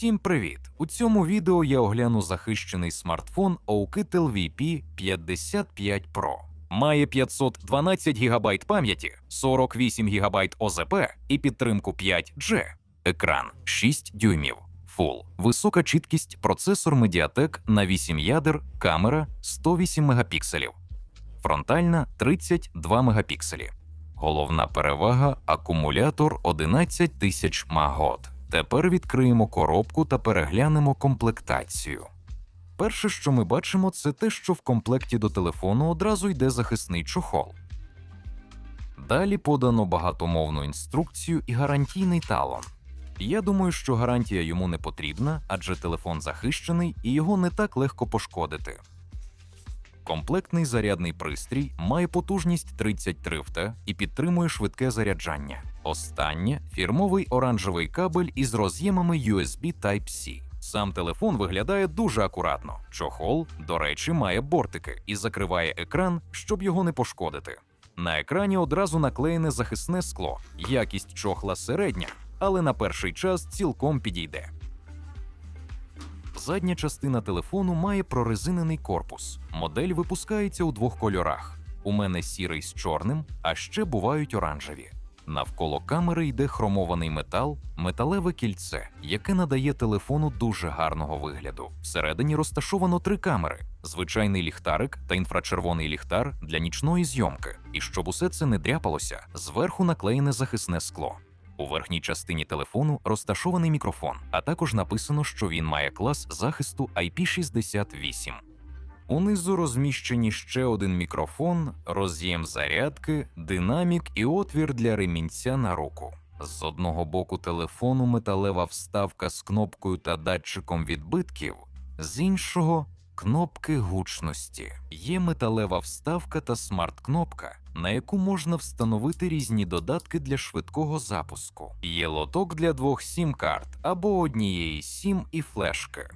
Всім привіт! У цьому відео я огляну захищений смартфон Oukitel VP 55 Pro. Має 512 ГБ пам'яті, 48 ГБ ОЗП і підтримку 5G. Екран 6 дюймів. Full. Висока чіткість, процесор Mediatek на 8 ядер, камера 108 мегапікселів. Фронтальна 32 мегапікселі. Головна перевага акумулятор 11 тисяч магот. Тепер відкриємо коробку та переглянемо комплектацію. Перше, що ми бачимо, це те, що в комплекті до телефону одразу йде захисний чохол. Далі подано багатомовну інструкцію і гарантійний талон. Я думаю, що гарантія йому не потрібна, адже телефон захищений і його не так легко пошкодити. Комплектний зарядний пристрій має потужність 33 ВТ і підтримує швидке заряджання. Останнє фірмовий оранжевий кабель із роз'ємами USB Type-C. Сам телефон виглядає дуже акуратно. Чохол, до речі, має бортики і закриває екран, щоб його не пошкодити. На екрані одразу наклеєне захисне скло. Якість чохла середня, але на перший час цілком підійде. Задня частина телефону має прорезинений корпус. Модель випускається у двох кольорах. У мене сірий з чорним, а ще бувають оранжеві. Навколо камери йде хромований метал, металеве кільце, яке надає телефону дуже гарного вигляду. Всередині розташовано три камери: звичайний ліхтарик та інфрачервоний ліхтар для нічної зйомки. І щоб усе це не дряпалося, зверху наклеєне захисне скло. У верхній частині телефону розташований мікрофон, а також написано, що він має клас захисту IP68. Унизу розміщені ще один мікрофон, роз'єм зарядки, динамік і отвір для ремінця на руку. З одного боку телефону металева вставка з кнопкою та датчиком відбитків, з іншого кнопки гучності. Є металева вставка та смарт-кнопка, на яку можна встановити різні додатки для швидкого запуску. Є лоток для двох сім-карт або однієї сім і флешки.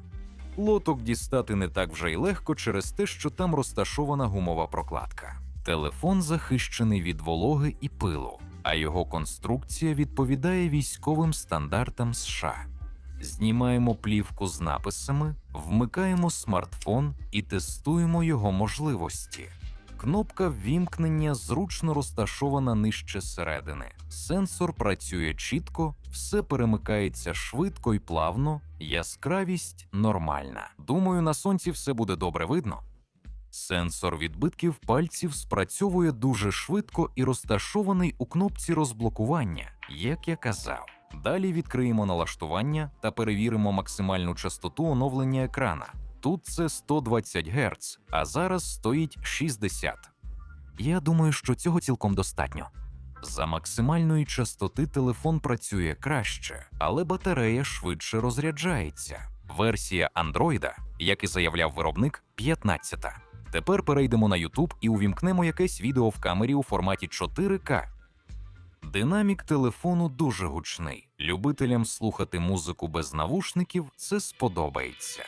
Лоток дістати не так вже й легко через те, що там розташована гумова прокладка. Телефон захищений від вологи і пилу, а його конструкція відповідає військовим стандартам США. Знімаємо плівку з написами, вмикаємо смартфон і тестуємо його можливості. Кнопка ввімкнення зручно розташована нижче середини. Сенсор працює чітко, все перемикається швидко і плавно, яскравість нормальна. Думаю, на сонці все буде добре видно. Сенсор відбитків пальців спрацьовує дуже швидко і розташований у кнопці розблокування, як я казав. Далі відкриємо налаштування та перевіримо максимальну частоту оновлення екрана. Тут це 120 Гц, а зараз стоїть 60. Я думаю, що цього цілком достатньо. За максимальної частоти телефон працює краще, але батарея швидше розряджається. Версія Андроїда, як і заявляв виробник, 15. Тепер перейдемо на YouTube і увімкнемо якесь відео в камері у форматі 4К. Динамік телефону дуже гучний. Любителям слухати музику без навушників це сподобається.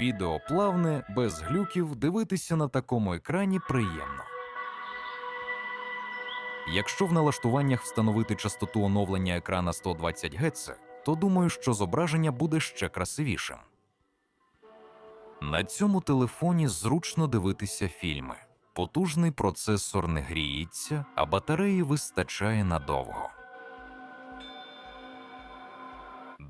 Відео плавне, без глюків, дивитися на такому екрані приємно. Якщо в налаштуваннях встановити частоту оновлення екрана 120 Гц, то думаю, що зображення буде ще красивішим. На цьому телефоні зручно дивитися фільми. Потужний процесор не гріється, а батареї вистачає надовго.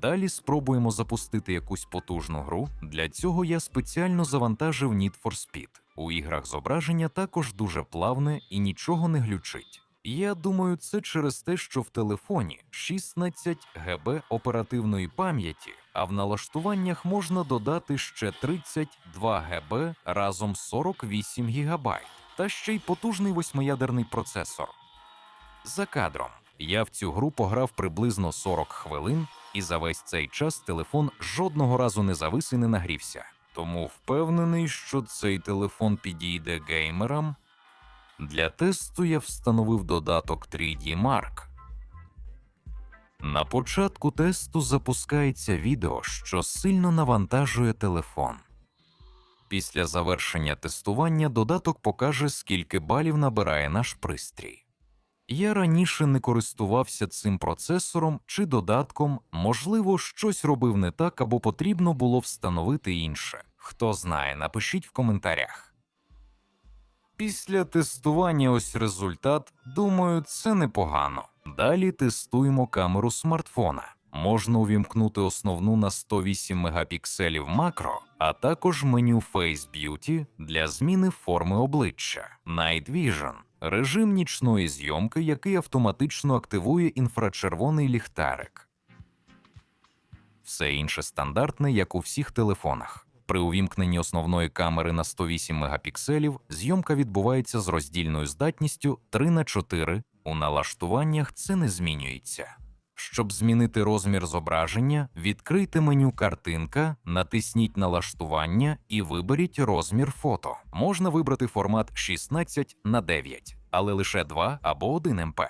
Далі спробуємо запустити якусь потужну гру. Для цього я спеціально завантажив Need for Speed. У іграх зображення також дуже плавне і нічого не глючить. Я думаю, це через те, що в телефоні 16 ГБ оперативної пам'яті, а в налаштуваннях можна додати ще 32 ГБ разом 48 ГБ, та ще й потужний восьмиядерний процесор. За кадром я в цю гру пограв приблизно 40 хвилин, і за весь цей час телефон жодного разу не завис і не нагрівся. тому впевнений, що цей телефон підійде геймерам. Для тесту я встановив додаток 3D Mark. На початку тесту запускається відео, що сильно навантажує телефон. Після завершення тестування додаток покаже, скільки балів набирає наш пристрій. Я раніше не користувався цим процесором чи додатком, можливо, щось робив не так або потрібно було встановити інше. Хто знає, напишіть в коментарях. Після тестування ось результат. Думаю, це непогано. Далі тестуємо камеру смартфона. Можна увімкнути основну на 108 мегапікселів макро, а також меню Face Beauty для зміни форми обличчя, Night Vision, режим нічної зйомки, який автоматично активує інфрачервоний ліхтарик. Все інше стандартне, як у всіх телефонах. При увімкненні основної камери на 108 мегапікселів зйомка відбувається з роздільною здатністю 3 на 4 У налаштуваннях це не змінюється. Щоб змінити розмір зображення, відкрийте меню Картинка, натисніть Налаштування і виберіть розмір фото. Можна вибрати формат 16 на 9, але лише 2 або 1 МП.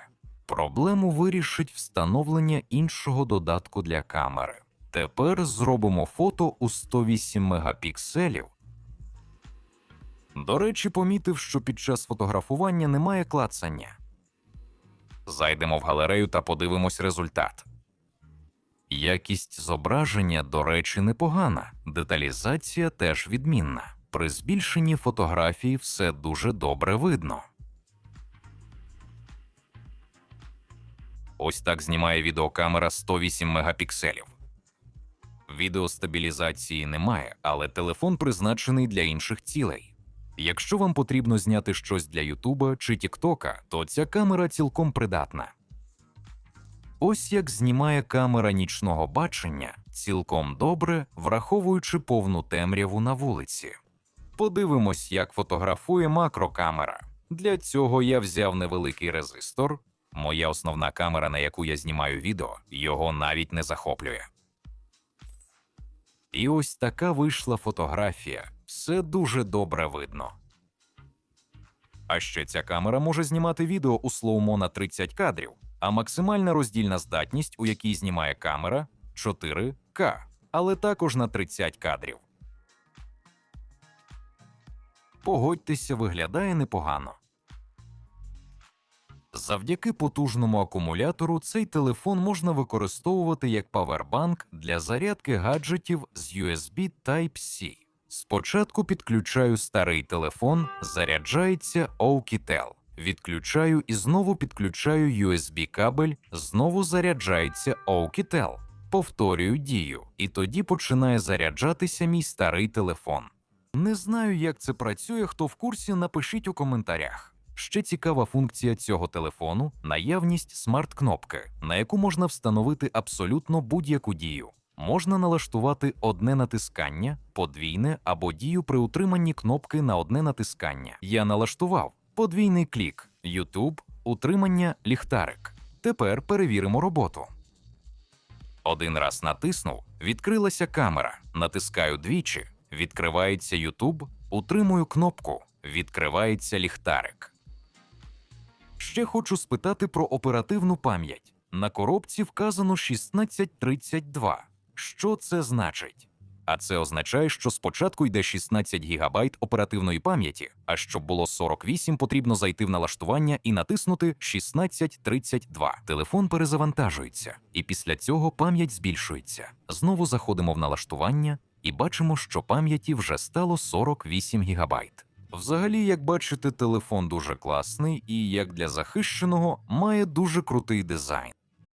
Проблему вирішить встановлення іншого додатку для камери. Тепер зробимо фото у 108 мегапікселів. До речі, помітив, що під час фотографування немає клацання. Зайдемо в галерею та подивимось результат. Якість зображення, до речі, непогана, деталізація теж відмінна. При збільшенні фотографії все дуже добре видно. Ось так знімає відеокамера 108 мегапікселів. Відеостабілізації немає, але телефон призначений для інших цілей. Якщо вам потрібно зняти щось для Ютуба чи Тіктока, то ця камера цілком придатна. Ось як знімає камера нічного бачення цілком добре, враховуючи повну темряву на вулиці. Подивимось, як фотографує макрокамера. Для цього я взяв невеликий резистор. Моя основна камера, на яку я знімаю відео, його навіть не захоплює. І ось така вийшла фотографія. Все дуже добре видно. А ще ця камера може знімати відео у слоумо на 30 кадрів, а максимальна роздільна здатність, у якій знімає камера 4К, але також на 30 кадрів. Погодьтеся, виглядає непогано. Завдяки потужному акумулятору цей телефон можна використовувати як павербанк для зарядки гаджетів з USB Type-C. Спочатку підключаю старий телефон, заряджається Oukitel. Відключаю і знову підключаю USB кабель, знову заряджається Oukitel. Повторюю дію, і тоді починає заряджатися мій старий телефон. Не знаю, як це працює. Хто в курсі, напишіть у коментарях. Ще цікава функція цього телефону наявність смарт-кнопки, на яку можна встановити абсолютно будь-яку дію. Можна налаштувати одне натискання, подвійне або дію при утриманні кнопки на одне натискання. Я налаштував подвійний клік, YouTube, утримання ліхтарик. Тепер перевіримо роботу. Один раз натиснув, відкрилася камера. Натискаю двічі, відкривається YouTube, утримую кнопку, відкривається ліхтарик. Ще хочу спитати про оперативну пам'ять. На коробці вказано 1632. Що це значить? А це означає, що спочатку йде 16 ГБ оперативної пам'яті, а щоб було 48, потрібно зайти в налаштування і натиснути 1632. Телефон перезавантажується, і після цього пам'ять збільшується. Знову заходимо в налаштування і бачимо, що пам'яті вже стало 48 ГБ. Взагалі, як бачите, телефон дуже класний і, як для захищеного, має дуже крутий дизайн.